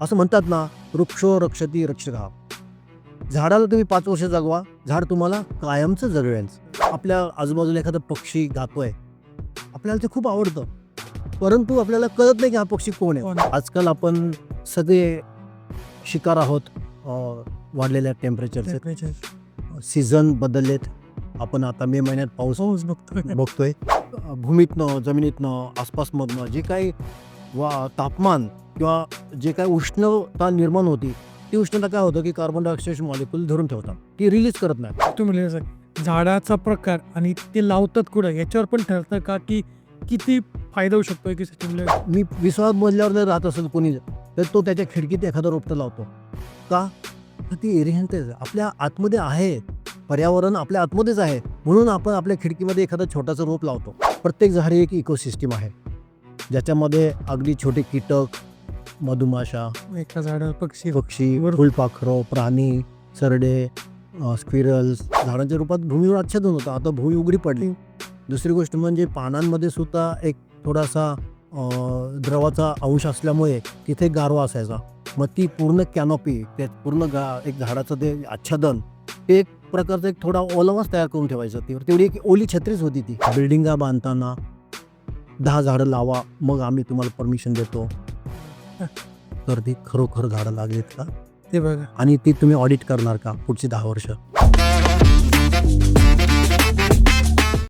असं म्हणतात ना वृक्षो रक्षती रक्षका झाडाला तुम्ही पाच वर्ष जगवा झाड तुम्हाला कायमचं जगवेल. आपल्या आजूबाजूला एखादा पक्षी गातोय आपल्याला ते खूप आवडतं. परंतु आपल्याला कळत नाही की हा पक्षी कोण? आहे. आजकाल आपण सगळे शिकार आहोत वाढलेल्या टेम्परेचरचे टेम्परेचर सीझन बदललेत. आपण आता मे महिन्यात पाऊस पाऊस बघतोय. बघतोय. भूमीतनं जमिनीतनं आसपासमधनं जे काही वा तापमान किंवा जे काही उष्णता निर्माण होती ती उष्णता काय होतं की कार्बन डायऑक्साईड मॉलिक्यूल धरून ठेवतात. ती रिलीज करत नाही तुम्ही म्हणले झाडाचा प्रकार आणि ते लावतात कुठं? याच्यावर पण ठरतं का की किती फायदा होऊ शकतो की मी विश्वास मजल्यावर जर राहत असेल कोणी. तर तो त्याच्या खिडकीत एखादं रोपटं लावतो. का? तर ती एरियंटेज आपल्या आतमध्ये आहे. पर्यावरण आपल्या आतमध्येच आहे. म्हणून आपण आपल्या खिडकीमध्ये एखादं छोटाचं रोप लावतो. प्रत्येक झाड एक इकोसिस्टीम आहे. ज्याच्यामध्ये अगदी छोटे कीटक मधुमाशा एका झाडावर पक्षी पक्षी फुलपाखरं प्राणी सरडे स्क्विरल्स झाडांच्या रूपात भूमीवर आच्छादन होतं. आता भूमी उघडी पडली. दुसरी गोष्ट म्हणजे पानांमध्ये सुद्धा एक थोडासा द्रवाचा अंश असल्यामुळे तिथे गारवा असायचा. मग ती पूर्ण कॅनॉपी ते पूर्ण गा एक झाडाचं ते आच्छादन ते एक प्रकारचं एक थोडा ओलावाच तयार करून ठेवायचं. ती तेवढी एक ओली छत्रीच होती ती. बिल्डिंगा बांधताना दहा झाडं लावा मग आम्ही तुम्हाला परमिशन देतो. ती खरोखर झाडं लागलीत का? ते बघा. आणि ती तुम्ही ऑडिट करणार का पुढची दहा वर्ष?